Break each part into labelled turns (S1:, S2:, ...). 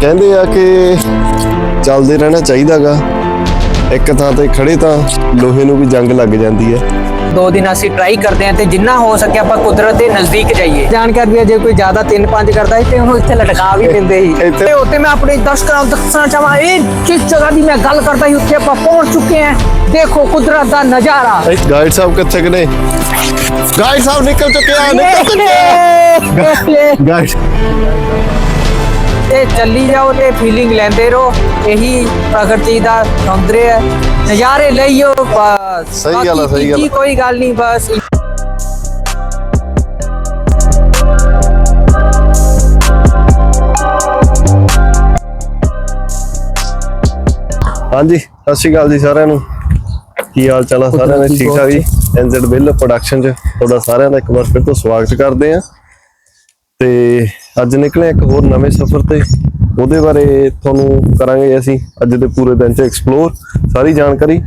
S1: ਕਹਿੰਦੇ ਆ ਕਿ ਚੱਲਦੇ ਰਹਿਣਾ ਚਾਹੀਦਾਗਾ। ਇੱਕ ਥਾਂ ਤੇ ਖੜੇ ਤਾਂ ਲੋਹੇ ਨੂੰ ਵੀ ਜੰਗ ਲੱਗ ਜਾਂਦੀ ਹੈ।
S2: ਦੋ ਦਿਨ ਅਸੀਂ ਟਰਾਈ ਕਰਦੇ ਹਾਂ ਤੇ ਜਿੰਨਾ ਹੋ ਸਕੇ ਆਪਾਂ ਕੁਦਰਤ ਦੇ ਨਜ਼ਦੀਕ ਜਾਈਏ। ਜਾਣਕਾਰ ਵੀ ਹੈ, ਜੇ ਕੋਈ ਜ਼ਿਆਦਾ 3-5 ਕਰਦਾ ਹੈ ਤੇ ਉਹਨੂੰ ਇੱਥੇ ਲਟਕਾ ਵੀ ਦਿੰਦੇ
S1: ਇੱਥੇ-
S2: ਤੇ ਉੱਤੇ ਮੈਂ ਆਪਣੇ ਦਰਸ਼ਕਾਂ ਨੂੰ ਦੱਸਣਾ ਚਾਹਾਂ ਇਹ ਜਿਸ ਜਗ੍ਹਾ ਦੀ ਮੈਂ ਗੱਲ ਕਰਦਾ ਸੀ ਉੱਥੇ ਆਪਾਂ ਪਹੁੰਚ ਚੁੱਕੇ ਹਾਂ। ਦੇਖੋ ਕੁਦਰਤ ਦਾ ਨਜ਼ਾਰਾ।
S1: ਗਾਈਡ ਸਾਹਿਬ ਕਿੱਥੇ ਗਏ ਨੇ? ਗਾਈਡ ਸਾਹਿਬ ਨਿਕਲ ਚੁੱਕੇ ਆ ਨਿਕਲ ਚੁੱਕੇ ਆ। ਗਾਈਡ
S2: ਤੇ ਚੱਲੀ ਜਾਓ ਤੇ ਫੀਲਿੰਗ ਲੈਂਦੇ ਰਹੋ। ਇਹੀ ਪ੍ਰਗਤੀ ਦਾ ਸੌਂਦਰਯ ਹੈ। ਨਜ਼ਾਰੇ ਲਈਓ ਬਸ।
S1: ਸਹੀ ਗੱਲ
S2: ਬਾਕੀ
S1: ਸਹੀ ਗੱਲ
S2: ਕੋਈ ਗੱਲ ਨਹੀਂ ਬਸ।
S1: ਹਾਂਜੀ ਸਤਿ ਸ਼੍ਰੀ ਅਕਾਲ ਜੀ ਸਾਰਿਆਂ ਨੂੰ। ਕੀ ਹਾਲ ਚਾਲ ਆ ਸਾਰਿਆਂ ਦੇ? ਠੀਕ ਠਾਕ ਜੀ? ਐਨਜ਼ੈਡ ਬਿੱਲ ਪ੍ਰੋਡਕਸ਼ਨ ਚ ਤੁਹਾਡਾ ਸਾਰਿਆਂ ਦਾ ਇੱਕ ਵਾਰ ਫਿਰ ਤੋਂ ਸਵਾਗਤ ਕਰਦੇ ਆ ਤੇ ਅੱਜ ਨਿਕਲੇ ਇੱਕ ਹੋਰ ਨਵੇਂ ਸਫ਼ਰ ਤੇ। ਉਹਦੇ ਬਾਰੇ ਤੁਹਾਨੂੰ ਕਰਾਂਗੇ ਅਸੀਂ ਅੱਜ ਦੇ ਪੂਰੇ ਦਿਨ ਚ ਐਕਸਪਲੋਰ ਸਾਰੀ ਜਾਣਕਾਰੀ।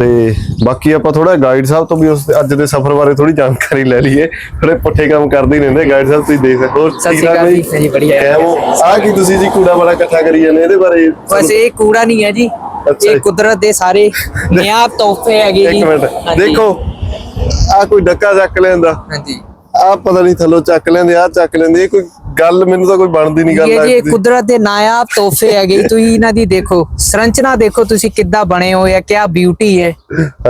S1: ਤੇ ਬਾਕੀ ਆਪਾਂ ਥੋੜਾ ਗਾਈਡ ਸਾਹਿਬ ਤੋਂ ਵੀ ਉਸ ਅੱਜ ਦੇ ਸਫ਼ਰ ਬਾਰੇ ਥੋੜੀ ਜਾਣਕਾਰੀ ਲੈ ਲਈਏ। ਥੋੜੇ ਪੁੱਠੇ ਕੰਮ ਕਰਦੇ ਹੀ ਰਹਿੰਦੇ ਗਾਈਡ ਸਾਹਿਬ ਤੁਸੀਂ ਦੇਖ ਸਕਦੇ ਹੋ।
S2: ਸਤਿ ਸ਼੍ਰੀ ਅਕਾਲ ਜੀ, ਜੀ, ਬੜੀਆ।
S1: ਆ ਕੀ ਤੁਸੀਂ ਜੀ ਕੂੜਾ ਬੜਾ ਇਕੱਠਾ ਕਰੀ ਜਾਂਦੇ ਇਹਦੇ ਬਾਰੇ
S2: ਬਸ ਇਹ ਕੂੜਾ ਨਹੀਂ ਹੈ ਜੀ। ਇਹ। ਕੁਦਰਤ ਦੇ ਸਾਰੇ ਨਿਆਬ ਤੋਹਫੇ ਹੈਗੇ ਜੀ।
S1: ਇੱਕ ਮਿੰਟ। ਦੇਖੋ ਆ ਕੋਈ ਡੱਕਾ ਚੱਕ ਲੈਂਦਾ।
S2: ਹਾਂਜੀ।
S1: ਆ ਪਤਾ ਨਹੀਂ ਥੱਲੋਂ ਚੱਕ ਲੈਂਦੇ ਆ ਚੱਕ ਲੈਂਦੇ ਇਹ ਕੋਈ ਗੱਲ ਮੈਨੂੰ ਤਾਂ ਕੋਈ ਬਣਦੀ ਨਹੀਂ ਗੱਲ
S2: ਇਹ ਜੀ ਕੁਦਰਤ ਦੇ ਨਾਇਆਬ ਤੋਹਫੇ ਹੈਗੇ। ਤੁਸੀਂ ਇਹਨਾਂ ਦੀ ਦੇਖੋ ਸੰਰਚਨਾ ਦੇਖੋ ਤੁਸੀਂ ਕਿੱਦਾਂ ਬਣੇ ਹੋਏ ਆ ਕਿਆ ਬਿਊਟੀ ਹੈ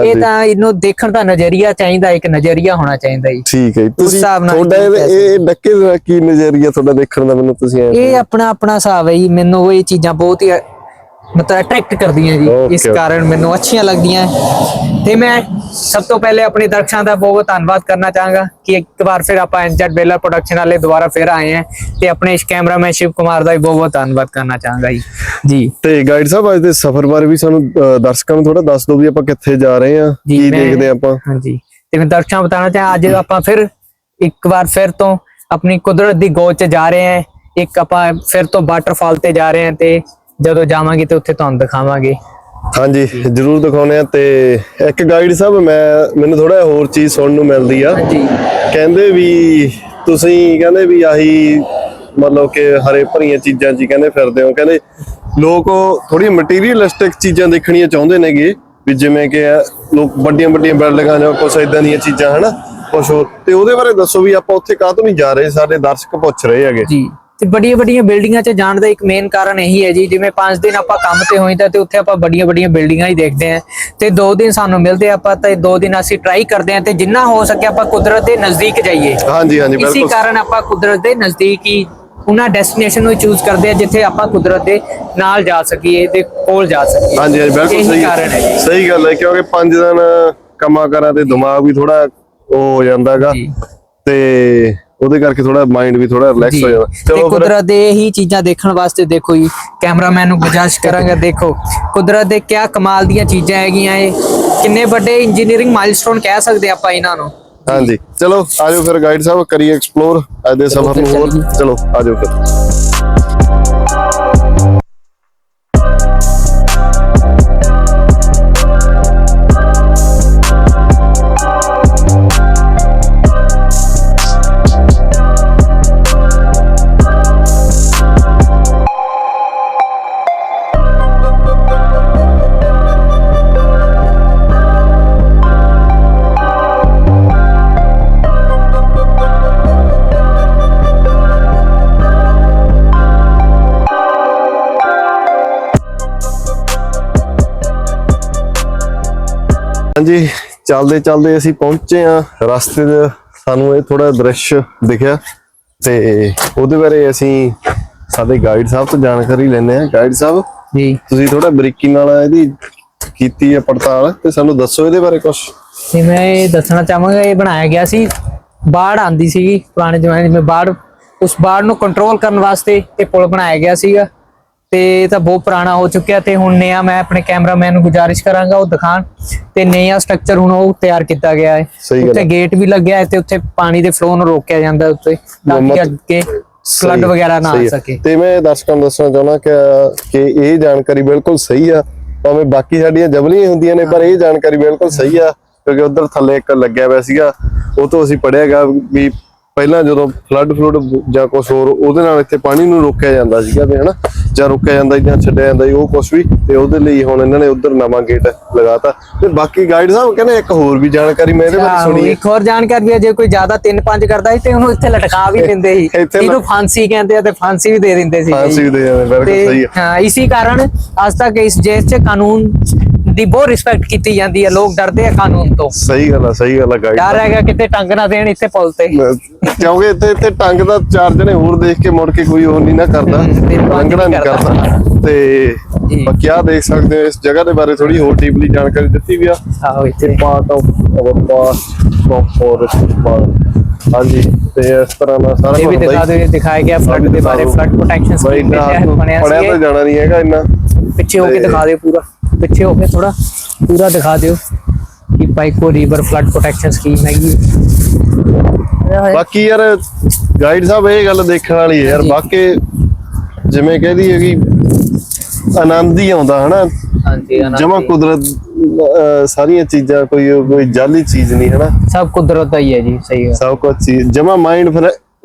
S2: ਇਹ। ਤਾਂ ਇਹਨੂੰ ਦੇਖਣ ਦਾ ਨਜ਼ਰੀਆ ਚਾਹੀਦਾ ਇੱਕ ਨਜ਼ਰੀਆ ਹੋਣਾ ਚਾਹੀਦਾ ਜੀ
S1: ਠੀਕ ਹੈ। ਤੁਸੀਂ ਤੁਹਾਡਾ ਇਹ ਡੱਕੇ ਦਾ ਕੀ ਨਜ਼ਰੀਆ ਤੁਹਾਡਾ ਦੇਖਣ ਦਾ ਮੈਨੂੰ ਤੁਸੀਂ
S2: ਇਹ ਆਪਣਾ ਆਪਣਾ ਹਿਸਾਬ ਹੈ ਜੀ ਮੈਨੂੰ ਇਹ ਚੀਜ਼ਾਂ ਬਹੁਤ ਹੀ ਮਤਲਬ ਅਟਰੈਕਟ ਕਰਦੀਆਂ ਜੀ ਇਸ. ਕਾਰਨ ਮੈਨੂੰ ਅੱਛੀਆਂ ਲੱਗਦੀਆਂ ਤੇ ਮੈਂ ਸਭ ਤੋਂ ਪਹਿਲੇ ਆਪਣੇ ਦਰਸ਼ਕਾਂ ਦਾ ਬਹੁਤ ਧੰਨਵਾਦ ਕਰਨਾ ਚਾਹਾਂਗਾ ਕਿ ਇੱਕ ਵਾਰ ਫਿਰ ਆਪਾਂ ਐਨਜੈਟ ਬੇਲਰ ਪ੍ਰੋਡਕਸ਼ਨ ਵਾਲੇ ਦੁਬਾਰਾ ਫਿਰ ਆਏ ਹਾਂ ਤੇ ਆਪਣੇ ਇਸ ਕੈਮਰਾਮੈਨ ਸ਼ਿਵ ਕੁਮਾਰ ਦਾ ਵੀ ਬਹੁਤ ਬਹੁਤ ਧੰਨਵਾਦ ਕਰਨਾ ਚਾਹਾਂਗਾ ਜੀ। ਜੀ।
S1: ਤੇ ਗਾਈਡ ਸਾਹਿਬ ਅੱਜ ਦੇ ਸਫ਼ਰ ਬਾਰੇ ਵੀ ਸਾਨੂੰ ਦਰਸ਼ਕਾਂ ਨੂੰ ਥੋੜਾ ਦੱਸ ਦਿਓ ਵੀ ਆਪਾਂ ਕਿੱਥੇ ਜਾ ਰਹੇ ਆ
S2: ਜੀ,
S1: ਕੀ ਦੇਖਦੇ ਆਪਾਂ।
S2: ਹਾਂਜੀ। ਤੇ ਮੈਂ ਦਰਸ਼ਕਾਂ ਬਤਾਨਾ ਚਾਹਾਂ ਅੱਜ ਆਪਾਂ ਫਿਰ ਇੱਕ ਵਾਰ ਫਿਰ ਤੋਂ ਆਪਣੀ ਕੁਦਰਤ ਦੀ ਗੋਦ 'ਚ ਜਾ ਰਹੇ ਹਾਂ। ਇੱਕ ਆਪਾਂ ਫਿਰ ਤੋਂ ਵਾਟਰਫਾਲ ਤੇ ਜਾ ਰਹੇ ਹਾਂ ਤੇ ਜਦੋਂ ਜਾਵਾਂਗੇ ਤੇ ਉੱਥੇ ਤੁਹਾਨੂੰ ਦਿਖਾਵਾਂਗੇ।
S1: ਹਾਂਜੀ ਜਰੂਰ ਦਿਖਾਉਨੇ ਆ ਤੇ ਇੱਕ ਗਾਈਡ ਸਾਹਿਬ ਮੈਂ ਮੈਨੂੰ ਥੋੜਾ ਹੋਰ ਚੀਜ਼ ਸੁਣਨ ਨੂੰ ਮਿਲਦੀ ਆ।
S2: ਹਾਂਜੀ।
S1: ਕਹਿੰਦੇ ਵੀ ਤੁਸੀਂ ਕਹਿੰਦੇ ਵੀ ਆਹੀ ਮਤਲਬ ਕਿ ਹਰੇ ਭਰੀਆਂ ਚੀਜ਼ਾਂ ਜੀ ਕਹਿੰਦੇ ਫਿਰਦੇ ਹੋ। ਕਹਿੰਦੇ ਲੋਕ ਥੋੜੀ ਮਟੀਰੀਅਲਿਸਟਿਕ ਚੀਜ਼ਾਂ ਦੇਖਣੀਆਂ ਚਾਹੁੰਦੇ ਨੇਗੇ ਵੀ ਜਿਵੇਂ ਕਿ ਲੋਕ ਵੱਡੀਆਂ ਵੱਡੀਆਂ ਬਿਲਡਿੰਗਾਂ ਜਾਂ ਕੁਛ ਇਦਾਂ ਦੀਆਂ ਚੀਜ਼ਾਂ ਹਨਾ ਕੁਛ ਹੋਰ। ਤੇ ਉਹਦੇ ਬਾਰੇ ਦੱਸੋ ਵੀ ਆਪਾਂ ਉੱਥੇ ਕਾਹ ਤੋਂ ਨਹੀਂ ਜਾ ਰਹੇ ਸਾਡੇ ਦਰਸ਼ਕ ਪੁੱਛ ਰਹੇ ਹੈਗੇ।
S2: ਜੀ। ਤੇ ਵੱਡੀਆਂ ਵੱਡੀਆਂ ਬਿਲਡਿੰਗਾਂ 'ਚ ਜਾਣ ਦਾ ਇੱਕ ਮੇਨ ਕਾਰਨ ਇਹੀ ਹੈ ਜੀ ਜਿਵੇਂ 5 ਦਿਨ ਆਪਾਂ ਕੰਮ ਤੇ ਹੋਈਦਾ ਤੇ ਉੱਥੇ ਆਪਾਂ ਵੱਡੀਆਂ ਵੱਡੀਆਂ ਬਿਲਡਿੰਗਾਂ ਹੀ ਦੇਖਦੇ ਆਂ ਤੇ 2 ਦਿਨ ਸਾਨੂੰ ਮਿਲਦੇ ਆਪਾਂ ਤੇ 2 ਦਿਨ ਅਸੀਂ ਟਰਾਈ ਕਰਦੇ ਆਂ ਤੇ ਜਿੰਨਾ ਹੋ ਸਕੇ ਆਪਾਂ ਕੁਦਰਤ ਦੇ ਨਜ਼ਦੀਕ ਜਾਈਏ।
S1: ਹਾਂਜੀ ਹਾਂਜੀ
S2: ਇਸੇ
S1: ਬਿਲਕੁਲ।
S2: ਕਾਰਨ ਆਪਾਂ ਕੁਦਰਤ ਦੇ ਨਜ਼ਦੀਕ ਹੀ ਉਹਨਾਂ ਡੈਸਟੀਨੇਸ਼ਨ ਨੂੰ ਚੂਜ਼ ਕਰਦੇ ਆ ਜਿੱਥੇ ਆਪਾਂ ਕੁਦਰਤ ਦੇ ਨਾਲ ਜਾ ਸਕੀਏ ਤੇ ਕੋਲ ਜਾ ਸਕੀਏ।
S1: ਹਾਂਜੀ ਹਾਂਜੀ ਬਿਲਕੁਲ ਸਹੀ
S2: ਕਾਰਨ ਹੈ ਜੀ।
S1: ਸਹੀ ਗੱਲ ਹੈ ਕਿਉਂਕਿ ਪੰਜ ਦਿਨ ਕੰਮਾਂ ਕਰਾਂ ਤੇ ਦਿਮਾਗ ਵੀ ਥੋੜਾ ਉਹ ਹੋ ਜਾਂਦਾਗਾ। ਤੇ ਉਹਦੇ ਕਰਕੇ ਥੋੜਾ ਮਾਈਂਡ ਵੀ ਥੋੜਾ ਰਿਲੈਕਸ ਹੋ ਜਾਂਦਾ।
S2: ਤੇ ਕੁਦਰਤ ਦੇ ਹੀ ਚੀਜ਼ਾਂ ਦੇਖਣ ਵਾਸਤੇ ਦੇਖੋ ਜੀ ਕੈਮਰਾਮੈਨ ਨੂੰ ਗੁਜਾਰਿਸ਼ ਕਰਾਂਗਾ ਦੇਖੋ। ਕੁਦਰਤ ਦੇ ਕਿਆ ਕਮਾਲ ਦੀਆਂ ਚੀਜ਼ਾਂ ਹੈਗੀਆਂ ਇਹ। ਕਿੰਨੇ ਵੱਡੇ ਇੰਜੀਨੀਅਰਿੰਗ ਮਾਈਲਸਟੋਨ ਕਹਿ ਸਕਦੇ ਆਪਾਂ ਇਹਨਾਂ ਨੂੰ।
S1: ਹਾਂਜੀ। ਚਲੋ ਆਜੋ ਫਿਰ ਗਾਈਡ ਸਾਹਿਬ ਕਰੀਏ ਐਕਸਪਲੋਰ ਅੱਜ ਦੇ ਸਫ਼ਰ ਨੂੰ ਹੋਰ। ਚਲੋ ਆਜੋ ਫਿਰ। ਹਾਂਜੀ ਚੱਲਦੇ ਚੱਲਦੇ ਅਸੀਂ ਪਹੁੰਚੇ ਆ ਰਸਤੇ 'ਚ ਸਾਨੂੰ ਇਹ ਥੋੜਾ ਦ੍ਰਿਸ਼ ਦਿਖਿਆ ਤੇ ਉਹਦੇ ਬਾਰੇ ਅਸੀਂ ਸਾਡੇ ਗਾਈਡ ਸਾਹਿਬ ਤੋਂ ਜਾਣਕਾਰੀ ਲੈਣੇ ਆ ਗਾਈਡ ਸਾਹਿਬ
S2: ਜੀ।
S1: ਤੁਸੀਂ ਥੋੜਾ ਬਰੀਕੀ ਨਾਲ ਇਹਦੀ ਕੀਤੀ ਹੈ ਪੜਤਾਲ ਤੇ ਸਾਨੂੰ ਦੱਸੋ ਇਹਦੇ ਬਾਰੇ ਕੁਝ
S2: ਤੇ ਮੈਂ ਇਹ ਦੱਸਣਾ ਚਾਹਾਂਗਾ ਇਹ ਬਣਾਇਆ ਗਿਆ ਸੀ। ਬਾੜ ਆਂਦੀ ਸੀਗੀ ਪੁਰਾਣੇ ਜ਼ਮਾਨੇ ਵਿੱਚ ਬਾੜ ਉਸ ਬਾੜ ਨੂੰ ਕੰਟਰੋਲ ਕਰਨ ਵਾਸਤੇ ਇਹ ਪੁਲ ਬਣਾਇਆ ਗਿਆ ਸੀਗਾ। ਤੇ ਇਹ ਤਾਂ ਬਹੁਤ ਪੁਰਾਣਾ ਹੋ ਚੁੱਕਿਆ ਤੇ ਹੁਣ ਨया ਮੈਂ ਆਪਣੇ ਕੈਮਰਾਮੈਨ ਨੂੰ ਗੁਜਾਰਿਸ਼ ਕਰਾਂਗਾ ਉਹ ਦਿਖਾਣ ਤੇ ਨया ਸਟਰਕਚਰ ਹੁਣ ਉਹ ਤਿਆਰ ਕੀਤਾ ਗਿਆ ਹੈ।
S1: ਹੈ।
S2: ਗੇਟ ਵੀ ਲੱਗਿਆ ਹੈ ਤੇ ਉੱਥੇ ਪਾਣੀ ਦੇ ਫਲੋ ਨੂੰ ਰੋਕਿਆ ਜਾਂਦਾ ਉੱਤੇ ਤਾਂ ਕਿ ਅੱਗੇ
S1: ਸਹੀ-
S2: ਵਗੈਰਾ ਨਾ ਆ। ਸਕੇ।
S1: ਤੇ ਮੈਂ ਦਰਸ਼ਕਾਂ ਨੂੰ ਦੱਸਣਾ ਚਾਹੁੰਦਾ ਕਿ ਕਿ ਇਹ ਜਾਣਕਾਰੀ ਬਿਲਕੁਲ ਸਹੀ ਆ। ਭਾਵੇਂ ਬਾਕੀ ਸਾਡੀਆਂ ਜਬਲੀਆਂ ਹੁੰਦੀਆਂ ਨੇ ਪਰ ਇਹ ਜਾਣਕਾਰੀ ਬਿਲਕੁਲ ਸਹੀ ਆ ਕਿਉਂਕਿ ਉਧਰ ਥੱਲੇ ਇੱਕ ਲੱਗਿਆ ਹੋਇਆ ਸੀਗਾ। ਉਹ ਤੋਂ ਅਸੀਂ ਪੜਿਆਗਾ ਵੀ ਪਹਿਲਾਂ ਜਦੋਂ ਫਲੱਡ ਫਲੂਡ ਜਾਂ ਕੁਝ ਹੋਰ ਉਹਦੇ ਨਾਲ ਇੱਥੇ ਪਾਣੀ ਨੂੰ ਰੋਕਿਆ ਜਾਂਦਾ ਸੀਗਾ ਵੀ ਹਨਾ ਜਾਂ ਰੁਕਿਆ ਜਾਂਦਾ ਜਾਂ ਛੱਡਿਆ ਜਾਂਦਾ ਉਹ ਕੁਛ ਵੀ ਤੇ ਉਹਦੇ ਲਈ ਹੁਣ ਇਹਨਾਂ ਨੇ ਉਧਰ ਨਵਾਂ ਗੇਟ ਲਗਾਤਾ। ਤੇ ਬਾਕੀ ਗਾਈਡ ਸਾਹਿਬ ਕਹਿੰਦੇ ਇੱਕ ਹੋਰ ਵੀ ਜਾਣਕਾਰੀ ਮੈਂ ਇਹਦੇ ਬਾਰੇ ਸੁਣੀ
S2: ਇੱਕ ਹੋਰ ਜਾਣਕਾਰੀ ਹੈ ਜੇ ਕੋਈ ਜ਼ਿਆਦਾ ਤਿੰਨ ਪੰਜ ਕਰਦਾ ਸੀ ਤੇ ਉਹਨੂੰ ਇੱਥੇ ਲਟਕਾ ਵੀ ਦਿੰਦੇ ਸੀ। ਇਹਨੂੰ ਫਾਂਸੀ ਕਹਿੰਦੇ ਆ ਤੇ ਫਾਂਸੀ ਵੀ ਦੇ ਦਿੰਦੇ ਸੀ।
S1: ਫਾਂਸੀ ਵੀ ਦੇ ਜਾਂਦੇ, ਬਿਲਕੁਲ ਸਹੀ ਹੈ।
S2: ਹਾਂ ਇਸੇ ਕਾਰਨ ਅੱਜ ਤੱਕ ਇਸ ਦੇਸ਼ 'ਚ ਕਾਨੂੰਨ ਦੀ ਬਹੁਤ ਰਿਸਪੈਕਟ ਕੀਤੀ ਜਾਂਦੀ ਹੈ ਲੋਕ ਡਰਦੇ ਆ ਕਾਨੂੰਨ ਤੋਂ।
S1: ਸਹੀ ਗੱਲ ਆ ਸਹੀ ਗੱਲ ਆ ਗਾਈਡ
S2: ਡਰ ਹੈਗਾ ਕਿਤੇ ਟੰਗ ਨਾ ਦੇਣ ਇੱਥੇ ਪੁਲ ਤੇ।
S1: ਕਿਉਂਕਿ ਇੱਥੇ ਇੱਥੇ ਟੰਗ ਦਾ ਚਾਰ ਜਣੇ ਹੋਰ ਦੇਖ ਕੇ ਮੁੜ ਕੇ ਕੋਈ ਹੋਰ ਨਹੀਂ ਨਾ ਕਰਦਾ। ਲੰਘਣਾ ਨਹੀਂ
S2: ਕਰਦਾ।
S1: ਤੇ। ਬਾਕੀ ਆਹ ਦੇਖ ਸਕਦੇ ਹੋ ਇਸ ਜਗ੍ਹਾ ਦੇ ਬਾਰੇ ਥੋੜੀ ਹੋਰ ਡੀਪਲੀ ਜਾਣਕਾਰੀ ਦਿੱਤੀ ਵੀ ਆ।
S2: ਆਹੋ ਇੱਥੇ।
S1: Part of our past firm forest ਹਾਂਜੀ ਤੇ ਇਸ ਤਰ੍ਹਾਂ ਦਾ ਸਾਰਾ ਹੁੰਦਾ
S2: ਦਿਖਾ ਇਹ ਦਿਖਾਇਆ ਗਿਆ ਫਲੱਡ ਦੇ ਬਾਰੇ ਫਲੱਡ ਪ੍ਰੋਟੈਕਸ਼ਨ ਸਕੀਮ ਦੇ ਤਹਿਤ ਬਣਿਆ
S1: ਪੜਿਆ
S2: ਸੀ
S1: ਤਾਂ
S2: ਇਹ।
S1: ਜਾਣਾ ਨਹੀਂ ਹੈਗਾ ਇੰਨਾ।
S2: ਪਿੱਛੇ ਹੋ ਕੇ
S1: ਤੇ-
S2: ਦਿਖਾ ਦਿਓ ਪੂਰਾ। ਪਿੱਛੇ ਹੋ ਕੇ ਥੋੜਾ ਪੂਰਾ ਦਿਖਾ ਦਿਓ ਕਿ ਪਾਈਕੋ ਰਿਵਰ ਫਲੱਡ ਪ੍ਰੋਟੈਕਸ਼ਨ ਸਕੀਮ ਹੈਗੀ ਹੈ।
S1: ਬਾਕੀ ਯਾਰ ਗਾਈਡ ਸਾਹਿਬ ਇਹ ਗੱਲ ਦੇਖਣ ਵਾਲੀ ਹੈ ਯਾਰ। ਵਾਕਈ ਜਿਵੇਂ ਕਹਦੀ ਹੈਗੀ ਆਨੰਦ ਹੀ ਆਉਂਦਾ ਹਨਾ
S2: ਹਾਂਜੀ ਆਨੰਦ
S1: ਜਮਾ। ਕੁਦਰਤ ਸਾਰੀਆਂ ਚੀਜ਼ਾਂ ਕੋਈ ਕੋਈ ਜਾਲੀ ਚੀਜ਼ ਨਹੀਂ ਹਨਾ
S2: ਸਭ ਕੁਦਰਤ ਦਾ ਹੀ ਹੈ ਜੀ ਸਹੀ ਹੈ
S1: ਸਭ ਕੁਝ ਚੀਜ਼ ਜਮਾ ਮਾਈਂਡ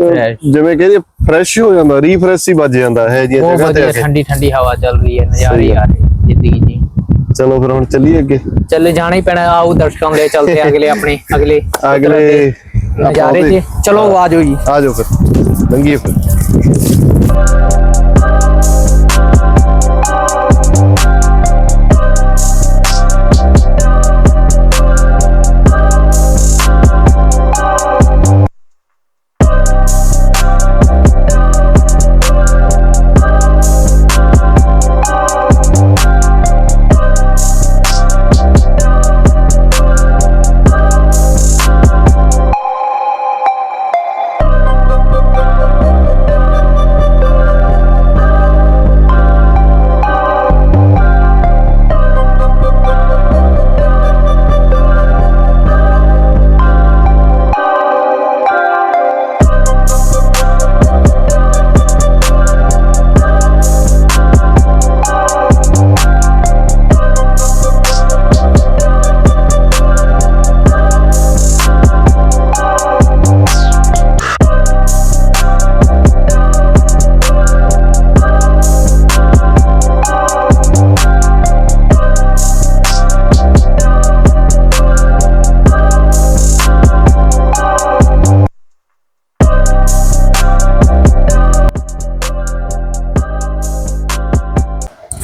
S2: Fresh।
S1: ਜਿਵੇਂ ਕਹਿੰਦੇ ਫਰੈਸ਼ ਹੋ ਜਾਂਦਾ ਰੀਫਰੈਸ਼ ਹੀ ਵੱਜ ਜਾਂਦਾ ਹੈ ਜੀ
S2: ਬਹੁਤ
S1: ਜਗ੍ਹਾ ਤੇ ਕੇ।
S2: ਠੰਡੀ ਠੰਡੀ ਹਵਾ ਚੱਲ ਰਹੀ ਹੈ ਨਜ਼ਾਰੇ ਆ ਰਹੇ ਜ਼ਿੰਦਗੀ ਜੀ
S1: ਚਲੋ ਫਿਰ ਹੁਣ ਚੱਲੀਏ ਅੱਗੇ।
S2: ਚੱਲੇ ਜਾਣਾ ਹੀ ਪੈਣਾ ਆਓ ਦਰਸ਼ਕਾਂ ਚਲਤੇ हैं ਅਗਲੇ ਆਪਣੇ ਅਗਲੇ
S1: ਅਗਲੇ
S2: ਨਜ਼ਾਰੇ ਜੀ। ਚਲੋ ਆ ਜਾਓ ਜੀ
S1: ਆ ਜਾਓ ਫਿਰ। ਲੰਘੀਏ ਫਿਰ।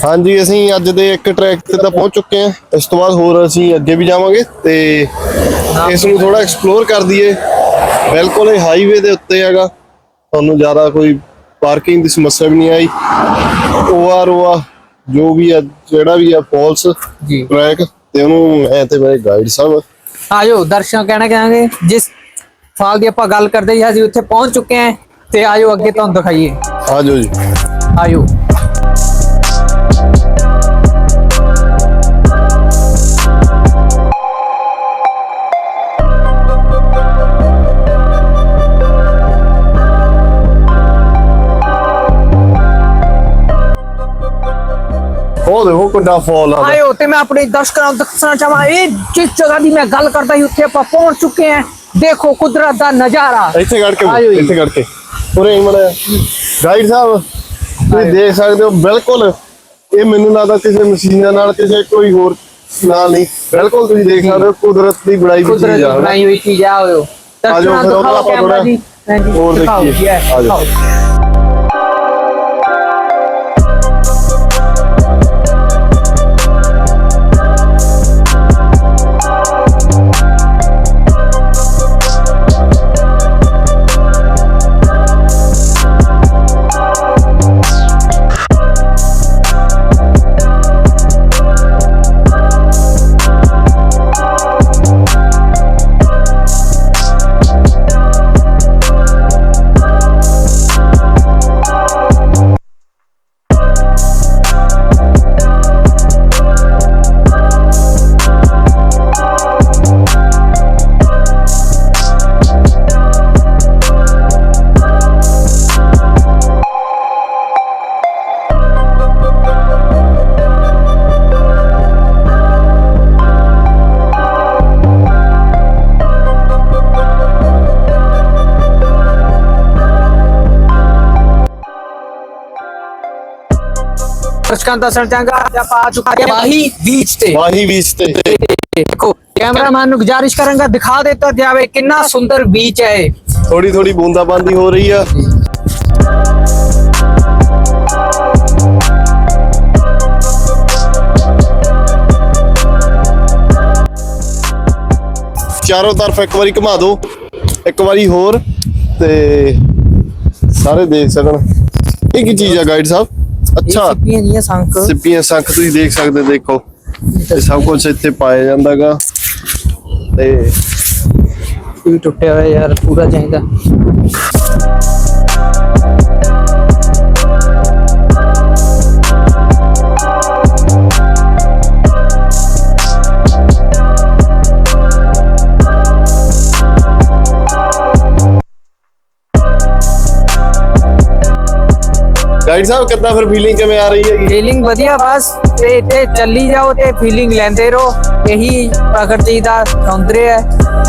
S1: ਹਾਂਜੀ ਅਸੀਂ ਅੱਜ ਦੇ ਇੱਕ ਟਰੈਕ ਤੇ ਤਾਂ ਪਹੁੰਚ ਚੁੱਕੇ ਹਾਂ। ਇਸ ਤੋਂ ਬਾਅਦ ਹੋਰ ਅਸੀਂ ਅੱਗੇ ਵੀ ਜਾਵਾਂਗੇ ਤੇ ਇਸ ਨੂੰ ਥੋੜਾ ਐਕਸਪਲੋਰ ਕਰ ਦਈਏ। ਬਿਲਕੁਲ ਇਹ ਹਾਈਵੇ ਦੇ ਉੱਤੇ ਹੈਗਾ। ਤੁਹਾਨੂੰ ਜ਼ਿਆਦਾ ਕੋਈ ਪਾਰਕਿੰਗ ਦੀ ਸਮੱਸਿਆ ਵੀ ਨਹੀਂ ਆਈ। ਓਆਰ ਓਆ ਜੋ ਵੀ ਆ ਜਿਹੜਾ ਵੀ ਆ ਫਾਲਸ
S2: ਜੀ।
S1: ਟਰੈਕ ਤੇ ਉਹਨੂੰ ਐ ਤੇ ਮੇਰੇ ਗਾਈਡ ਸਾਹਿਬ।
S2: ਆ ਜਾਓ ਦਰਸ਼ਕਾਂ ਕਹਿਣਾ ਕਹਾਂਗੇ ਜਿਸ ਫਾਲ ਦੀ ਆਪਾਂ ਗੱਲ ਕਰਦੇ ਹਾਂ ਅਸੀਂ ਉੱਥੇ ਪਹੁੰਚ ਚੁੱਕੇ ਹਾਂ ਤੇ ਆ ਜਾਓ ਅੱਗੇ ਤੁਹਾਨੂੰ ਦਿਖਾਈਏ।
S1: ਆ ਜਾਓ ਜੀ।
S2: ਆ
S1: ਉਹ ਦੇਖੋ ਕਿੰਨਾ ਫਾਲ ਆ
S2: ਆਇਓ ਤੇ ਮੈਂ ਆਪਣੇ ਦਰਸ਼ਕਾਂ ਨੂੰ ਦੱਸਣਾ ਚਾਹਾਂ ਇਹ ਜਿਸ ਜਗ੍ਹਾ ਦੀ ਮੈਂ ਗੱਲ ਕਰਦਾ ਸੀ ਉੱਥੇ ਆਪਾਂ ਪਹੁੰਚ ਚੁੱਕੇ ਹਾਂ। ਦੇਖੋ ਕੁਦਰਤ ਦਾ ਨਜ਼ਾਰਾ।
S1: ਇੱਥੇ ਕੱਢ ਕੇ
S2: ਆਜੋ।
S1: ਇੱਥੇ ਕੱਢ ਕੇ। ਉਰੇ ਮੜਾ ਗਾਈਡ ਸਾਹਿਬ ਤੁਸੀਂ ਦੇਖ ਸਕਦੇ ਹੋ ਬਿਲਕੁਲ ਇਹ ਮੈਨੂੰ ਲੱਗਦਾ ਕਿਸੇ ਮਸ਼ੀਨਾਂ ਨਾਲ ਕਿਸੇ ਕੋਈ ਹੋਰ ਨਾਲ ਨਹੀਂ। ਬਿਲਕੁਲ ਤੁਸੀਂ ਦੇਖ ਸਕਦੇ ਹੋ ਕੁਦਰਤ ਦੀ ਬਣਾਈ
S2: ਕੁਦਰਤ
S1: ਚੀਜ਼ ਆ।
S2: ਬਣਾਈ ਹੋਈ ਚੀਜ਼ ਆ ਹੋਇਓ ਦਰਸ਼ਕਾਂ ਨੂੰ ਦਿਖਾਓ ਕੈਮਰਾ ਜੀ। ਹਾਂਜੀ,
S1: ਹੋਰ ਦੇਖੀਏ।
S2: ਜੀ, ਦਾ ਆਪਾਂ ਆ ਚੁੱਕੇ ਹਾਂ ਮਾਹੀ ਬੀਚ ਤੇ
S1: ਵਾਹੀ ਬੀਚ ਤੇ
S2: ਦੇਖੋ ਕੈਮਰਾਮੈਨ ਨੂੰ ਗੁਜ਼ਾਰਿਸ਼ ਕਰਾਂਗਾ ਦਿਖਾ ਦਿੱਤਾ ਜਾਵੇ ਕਿੰਨਾ ਸੁੰਦਰ ਬੀਚ ਹੈ
S1: ਥੋੜੀ ਥੋੜੀ ਬੂੰਦਾਬਾਂਦੀ ਹੋ ਰਹੀ ਆ ਚਾਰੋਂ ਤਰਫ ਇੱਕ ਵਾਰੀ ਘੁਮਾ ਦਿਓ ਇੱਕ ਵਾਰੀ ਹੋਰ ਤੇ ਸਾਰੇ ਦੇਖ ਸਕਣ ਇਹ ਕੀ ਚੀਜ਼ ਆ ਗਾਈਡ ਸਾਹਿਬ ਅੱਛਾ।
S2: ਸਿੱਪੀਆਂ ਜੀਆਂ ਸੰਖ।
S1: ਸਿੱਪੀਆਂ ਸੰਖ ਤੁਸੀਂ ਦੇਖ ਸਕਦੇ ਦੇਖੋ। ਇਹ ਸਭ ਕੁਝ ਇੱਥੇ ਪਾਇਆ ਜਾਂਦਾਗਾ। ਤੇ
S2: ਵੀ ਟੁੱਟਿਆ ਹੋਇਆ ਯਾਰ ਪੂਰਾ ਚਾਹੀਦਾ।
S1: ਗਾਈਡ ਸਾਹਿਬ ਕਿੱਦਾਂ ਫਿਰ ਫੀਲਿੰਗ ਕਿਵੇਂ ਆ ਰਹੀ ਹੈਗੀ?
S2: ਫੀਲਿੰਗ ਵਧੀਆ ਬਸ ਤੇ ਇੱਥੇ ਚੱਲੀ ਜਾਓ ਤੇ ਫੀਲਿੰਗ ਲੈਂਦੇ ਰਹੋ। ਇਹੀ ਪ੍ਰਕਿਰਤੀ ਦਾ ਸੌਂਦਰਯ ਹੈ।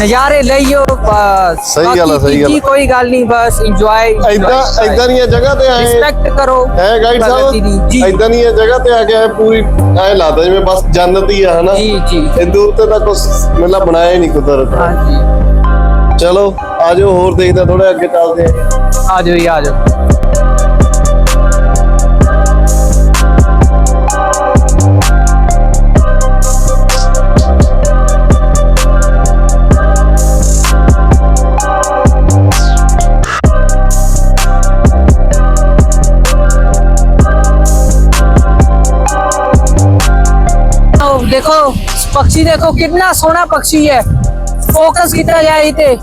S2: ਨਜ਼ਾਰੇ ਲਈਓ ਬਸ।
S1: ਸਹੀ ਗੱਲ ਆ,
S2: ਬਾਕੀ
S1: ਸਹੀ ਗੱਲ ਆ।
S2: ਤੀਜੀ ਕੋਈ ਗੱਲ ਨਹੀਂ ਬਸ ਇੰਜੋਏ
S1: ਐਦਾਂ ਐਦਾਂ ਦੀਆਂ ਜਗ੍ਹਾ ਤੇ ਆਏ
S2: ਰਿਸਪੈਕਟ ਕਰੋ
S1: ਹੈ ਗਾਈਡ
S2: ਪ੍ਰਕਿਰਤੀ ਦੀ।
S1: ਸਾਹਿਬ?
S2: ਜੀ
S1: ਐਦਾਂ ਦੀਆਂ ਜਗ੍ਹਾ ਤੇ ਆ ਕੇ ਆਏ ਪੂਰੀ ਐ ਲੱਗਦਾ ਜਿਵੇਂ ਬਸ ਜੰਨਤ ਹੀ ਆ ਹਨਾ?
S2: ਜੀ ਜੀ।
S1: ਇਹਦੇ ਉੱਤੇ ਤਾਂ ਕੁਝ ਮਤਲਬ ਬਣਾਇਆ ਹੀ ਨਹੀਂ ਕੁਦਰਤ
S2: ਹਾਂਜੀ।
S1: ਚਲੋ ਆਜੋ ਹੋਰ ਦੇਖਦੇ ਥੋੜਾ ਅੱਗੇ ਚੱਲਦੇ ਆ।
S2: ਆ ਜਾਓ ਜੀ ਆ पक्षी देखो कितना सोना पक्षी है फोकस कितना जाए इते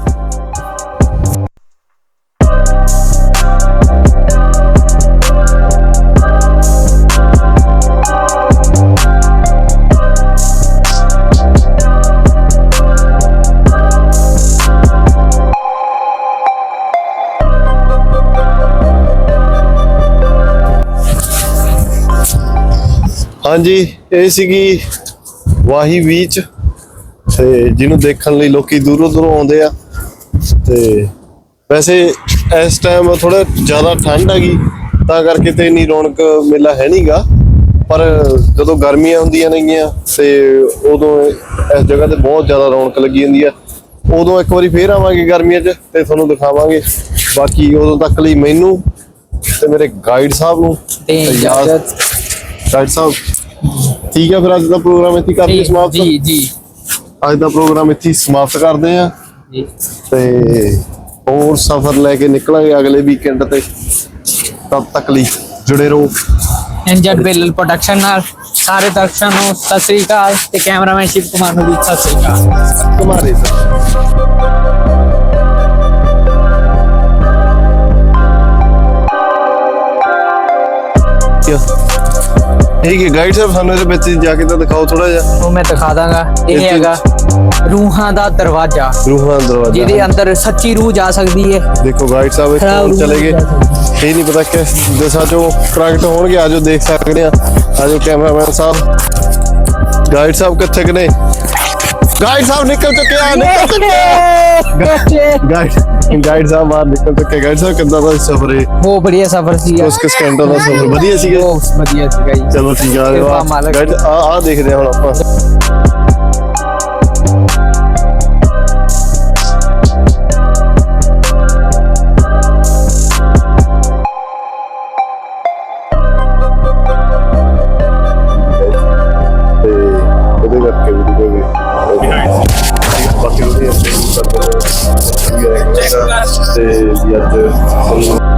S1: ਹਾਂਜੀ ਇਹ ਸੀਗੀ ਵਾਹੀ ਬੀਚ ਤੇ ਜਿਹਨੂੰ ਦੇਖਣ ਲਈ ਲੋਕੀ ਦੂਰੋਂ ਦੂਰੋਂ ਆਉਂਦੇ ਆ। ਤੇ ਵੈਸੇ ਇਸ ਟਾਈਮ ਥੋੜਾ ਜ਼ਿਆਦਾ ਠੰਡ ਹੈਗੀ ਤਾਂ ਕਰਕੇ ਤੇ ਇੰਨੀ ਰੌਣਕ ਮੇਲਾ ਹੈ ਨਹੀਂਗਾ ਪਰ ਜਦੋਂ ਗਰਮੀਆਂ ਹੁੰਦੀਆਂ ਨੇਗੀਆਂ ਤੇ ਉਦੋਂ ਇਸ ਜਗ੍ਹਾ ਤੇ ਬਹੁਤ ਜ਼ਿਆਦਾ ਰੌਣਕ ਲੱਗੀ ਹੁੰਦੀ ਆ। ਉਦੋਂ ਇੱਕ ਵਾਰੀ ਫੇਰ ਆਵਾਂਗੇ ਗਰਮੀਆਂ 'ਚ ਤੇ ਤੁਹਾਨੂੰ ਦਿਖਾਵਾਂਗੇ। ਬਾਕੀ ਉਦੋਂ ਤੱਕ ਲਈ ਮੈਨੂੰ ਤੇ ਮੇਰੇ ਗਾਈਡ ਸਾਹਿਬ ਨੂੰ
S2: ਤੇ ਇਜਾਜ਼ਤ।
S1: ਗਾਈਡ ਸਾਹਿਬ। ਠੀਕ ਹੈ ਫਿਰ ਅੱਜ ਦਾ ਪ੍ਰੋਗਰਾਮ ਇੱਥੇ ਕਰਦੇ
S2: ਜੀ
S1: ਸਮਾਪਤ।
S2: ਜੀ ਜੀ।
S1: ਅੱਜ ਦਾ ਪ੍ਰੋਗਰਾਮ ਇੱਥੇ ਸਮਾਪਤ ਕਰਦੇ ਆ
S2: ਜੀ।
S1: ਤੇ ਹੋਰ ਸਫ਼ਰ ਲੈ ਕੇ ਨਿਕਲਾਂਗੇ ਅਗਲੇ ਵੀਕਐਂਡ ਤੇ। ਤਦ ਤੱਕ ਲਈ ਜੁੜੇ ਰਹੋ।
S2: ਐਨਜੈਡ ਬਿੱਲ ਪ੍ਰੋਡਕਸ਼ਨ ਨਾਲ। ਸਾਰੇ ਦਰਸ਼ਕਾਂ ਨੂੰ ਸਤਿ ਸ੍ਰੀ ਅਕਾਲ ਤੇ ਕੈਮਰਾਮੈਨ ਸ਼ਿਵ ਕੁਮਾਰ ਨੂੰ ਵੀ ਸਤਿ ਸ੍ਰੀ ਅਕਾਲ।
S1: ਤੁਹਾਰੇ ਸਰ। ਠੀਕ ਹੈ ਗਾਈਡ ਸਾਹਿਬ ਸਾਨੂੰ ਇਹਦੇ ਵਿੱਚ ਜਾ ਕੇ ਤਾਂ ਦਿਖਾਓ ਥੋੜਾ ਜਿਹਾ।
S2: ਉਹ ਮੈਂ ਦਿਖਾ ਦਾਂਗਾ। ਇਹ ਹੈਗਾ ਰੂਹਾਂ ਦਾ ਦਰਵਾਜ਼ਾ।
S1: ਰੂਹਾਂ ਦਾ ਦਰਵਾਜ਼ਾ।
S2: ਜਿਹਦੇ ਅੰਦਰ ਸੱਚੀ ਰੂਹ ਜਾ ਸਕਦੀ ਹੈ।
S1: ਦੇਖੋ ਗਾਈਡ ਸਾਹਿਬ ਇੱਥੇ
S2: ਖਰਾਬ ਰੂਹ
S1: ਚਲੇ ਗਏ।
S2: ਜਾ ਸਕਦੀ
S1: ਇਹ ਨਹੀਂ ਪਤਾ ਕਿਸ ਦਿਸ਼ਾ ਚੋਂ ਪ੍ਰਗਟ ਹੋਣਗੇ ਆਜੋ ਦੇਖ ਸਕਦੇ ਆ। ਆਜੋ ਕੈਮਰਾਮੈਨ ਸਾਹਿਬ। ਗਾਈਡ ਸਾਹਿਬ ਕਿੱਥੇ ਕਨੇ ਗਾਈਡ ਸਾਹਿਬ ਨਿਕਲ ਚੁੱਕੇ ਆ ਨਿਕਲ ਚੁੱਕੇ ਗਾਈਡ ਗਾਈਡ ਸਾਹਿਬ ਬਾਹਰ ਨਿਕਲ ਚੁੱਕੇ ਗਾਈਡ ਸਾਹਿਬ ਕਿੱਦਾਂ ਦਾ ਸਫ਼ਰ ਹੈ
S2: ਬਹੁਤ ਬੜੀਆ ਸਫ਼ਰ ਸੀ
S1: ਉਸ ਕਿਸ ਘੰਟੇ ਦਾ ਸਫ਼ਰ? ਵਧੀਆ ਸੀਗਾ?
S2: ਬਹੁਤ ਵਧੀਆ ਸੀਗਾ
S1: ਚਲੋ ਠੀਕ ਆ ਗਾਈਡ ਆ ਆ ਦੇਖਦੇ ਆ ਹੁਣ ਆਪਾਂ। ਬਾਕੀ ਉਹਦੀ